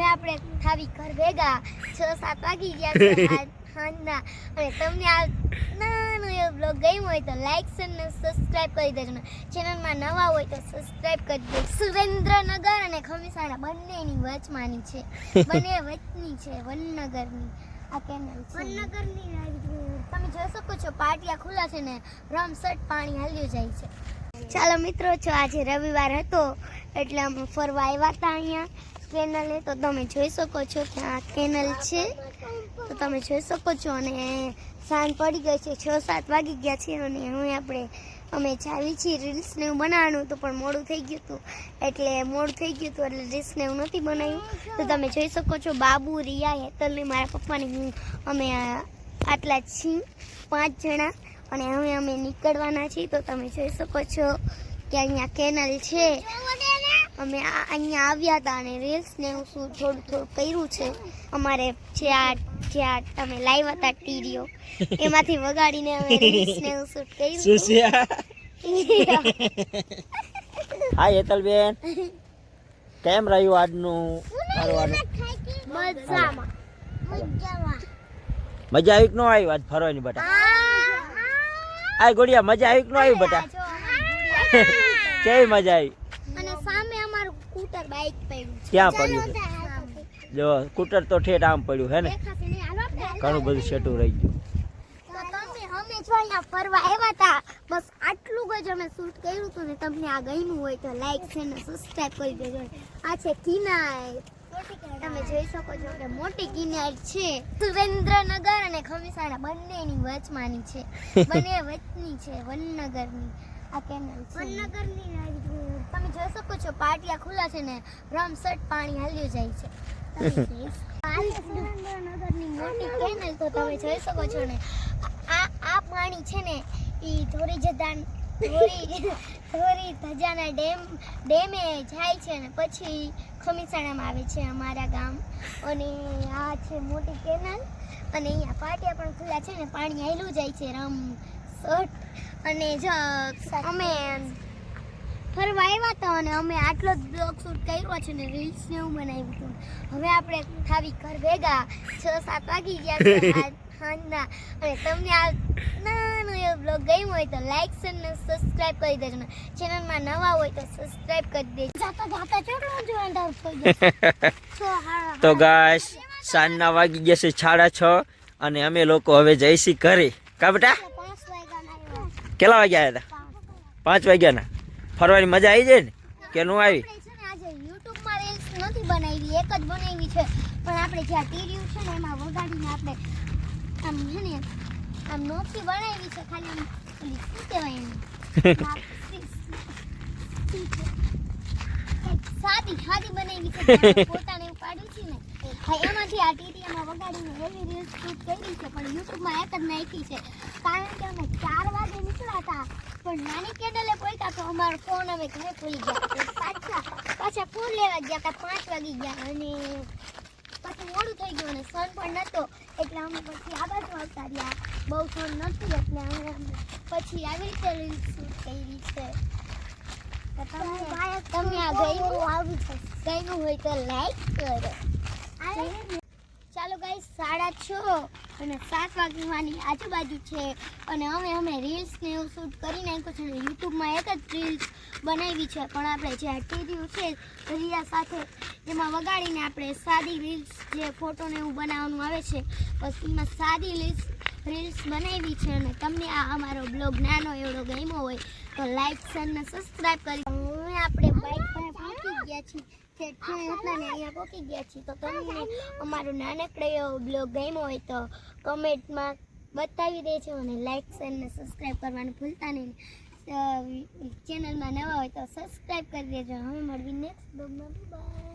હવે આપણે થાવી ઘર ભેગા છ સાત વાગી ગયા છે આજ અને તમને આ નાનો એવો બ્લોગ ગમ્યો હોય તો લાઈક અને સબસ્ક્રાઇબ કરી દેજો ને. ચેનલમાં નવા હોય તો સબસ્ક્રાઇબ કરી દેજો. સુરેન્દ્રનગર અને ખમીસાણા બંનેની વચમાંની છે. બંને વચની છે વનનગરની. આ કેનલ છે. વનનગરની તમે જોઈ શકો છો પાટિયા ખુલ્લા છે ને રમસટ પાણી હાલ્યું જાય છે. ચાલો મિત્રો છો આજે રવિવાર હતો એટલે અમે ફરવા આવ્યા હતા અહીંયા. કેનલે તો તમે જોઈ શકો છો કે આ કેનલ છે. તો તમે જોઈ શકો છો અને સાંજ પડી ગઈ છે, છ, સાત વાગી ગયા છે અને હવે આપણે, અમે જાવી છીએ રીલ્સ ને એવું બનાવવાનું હતું, પણ મોડું થઈ ગયું હતું. એટલે મોડું થઈ ગયું હતું, એટલે રીલ્સ ને એવું નથી બનાવ્યું. તો તમે જોઈ શકો છો, બાબુ, રિયા, હેતલ ને મારા પપ્પાને હું, અમે આટલા છીએ, પાંચ જણા. અને હવે અમે નીકળવાના છીએ, તો તમે જોઈ શકો છો કે અહીંયા કેનલ છે. અમે આ- અહીંયા આવ્યા હતા અને રીલ્સ ને એવું શું થોડું થોડું કર્યું છે. અમારે જે આ જે આ તમે લાવ્યા હતા ટીડીઓ એમાંથી વગાડીને અમે રીલ્સ ને એવું શૂટ કર્યું હતું. સુશિયા હાય હેતલબેન. કેમ રહ્યું આજનું ફરવાનું? મજામાં. મજા આવી કે ન આવી આજ ફરવાની બટા? આ ગોડિયા મજા આવી કે ન આવી બટા? કેવી મજા આવી? અને સામે સ્કૂટર બાઇક પડ્યું ક્યાં પડ્યું જો સ્કૂટર તો ઠેઠ આમ પડ્યું હે ને. ઘણું બધું સેટું રહી ગયું. તો તમે અમે જો અહીંયા ફરવા આવ્યા હતા બસ આટલું જ અમે શૂટ કર્યું હતું ને તમને આ ગમ્યું હોય તો લાઈક છે ને સબસ્ક્રાઇબ કરી દેજો. આ છે કિનાર તમે જોઈ શકો છો કે મોટી કિનાર છે. સુરેન્દ્રનગર અને ખમીસાણા બંનેની વચમાંની છે. બંને વચની છે વનનગરની. આ કેનલ છે. વનનગરની તમે જોઈ શકો છો પાટિયા ખુલ્લા છે ને રમસટ પાણી હાલ્યું જાય છે. તો તમે જોઈ શકો છો ને આ આ પાણી છે ને એ ધોરી જતા ધોરી ધોરી ધજાના ડેમ ડેમે જાય છે ને પછી ખમીસાણામાં આવે છે અમારા ગામ. અને આ છે મોટી કેનાલ અને અહીંયા પાટિયા પણ ખુલ્લા છે ને પાણી હેલું જાય છે રમ સટ. અને જ અમે ફરવા આવ્યા હતા અને અમે આટલો જ બ્લોગ શૂટ કર્યો છે ને રીલ્સ ને એવું બનાવ્યું હતું. હવે આપણે થાવી ઘર ભેગા છ સાત વાગી ગયા છે સાંજના. અને તમને આ નાનો એવો બ્લોગ ગમ્યો હોય તો લાઈક અને સબસ્ક્રાઇબ કરી દેજો ને. ચેનલમાં નવા હોય તો સબસ્ક્રાઇબ કરી દેજો. જાતા જાતા કેટલું જોવાનું થઈ ગયું. તો ગાઈસ સાંજના વાગી ગયા છે સાડા છ અને અમે લોકો હવે જઈશી ઘરે. કા બેટા? કેટલા વાગ્યા હતા? પાંચ વાગ્યાના. ફરવાની મજા આવી જાય ને? કે નું આવી? નથી બનાવી એક જ બનાવી છે. પણ આપણે જ્યાં છે ને એમાં વગાડીને આપણે આમ છે ને આમ નોખી બનાવી છે ખાલી આમ શું કહેવાય એમ? આ સી- સી છે. કંઈક સાદી સાદી બનાવી છે પોતાને પાડ્યું છે ને. હા એમાંથી આ ટીટીએમાં વગાડીને એવી રીલ્સ શૂટ કરી છે પણ યુટ્યુબમાં એક જ નાખી છે. કારણ કે અમે ચાર વાગે નીકળ્યા હતા પણ નાની કેડલે પહોંચ્યા તો અમારો ફોન અમે ઘરે ભૂલી ગયા. પાછા પાછા ફોન લેવા ગયા હતા પાંચ વાગી ગયા અને પછી મોડું થઈ ગયું અને સન પણ નહોતો એટલે અમે પછી આ બાજુ આવતા રહ્યા. બહુ સન નથી એટલે અમે પછી આવી રીતે રીલ્સ શૂટ કરી છે. તમે તમને આ ગયું આવી છે ગમ્યું? હોય તો લાઈક કરો. ચાલો ગાઈસ સાડા છ અને સાત વાગવાની આજુબાજુ છે. અને અમે અમે રીલ્સ ને એવું શૂટ કરી નાખ્યું છે. યુટ્યુબમાં એક જ રીલ્સ બનાવી છે. પણ આપણે જે ટીવી છે, રિયા સાથે એમાં વગાડીને આપણે સાદી રીલ્સ જે ફોટો ને એવું બનાવવાનું આવે છે, બસ એમાં સાદી રીલ્સ રીલ્સ બનાવી છે. અને તમને આ અમારો બ્લોગ નાનો એવડો ગમ્યો હોય, તો લાઈક શેર ને સબસ્ક્રાઈબ કરી હવે આપણે બાઇક પર પહોંચી ગયા છીએ. ઠેઠ ઠેઠ હતા ને અહીંયા પહોંચી ગયા છીએ તો તમને અમારો નાનકડો એવો બ્લોગ ગમ્યો હોય તો કમેન્ટમાં બતાવી દેજો અને લાઇક અને સબસ્ક્રાઈબ કરવાનું ભૂલતા નહીં. ચેનલમાં નવા હોય તો સબસ્ક્રાઇબ કરી દેજો. હવે મળવી નેક્સ્ટ બ્લોગમાં બાય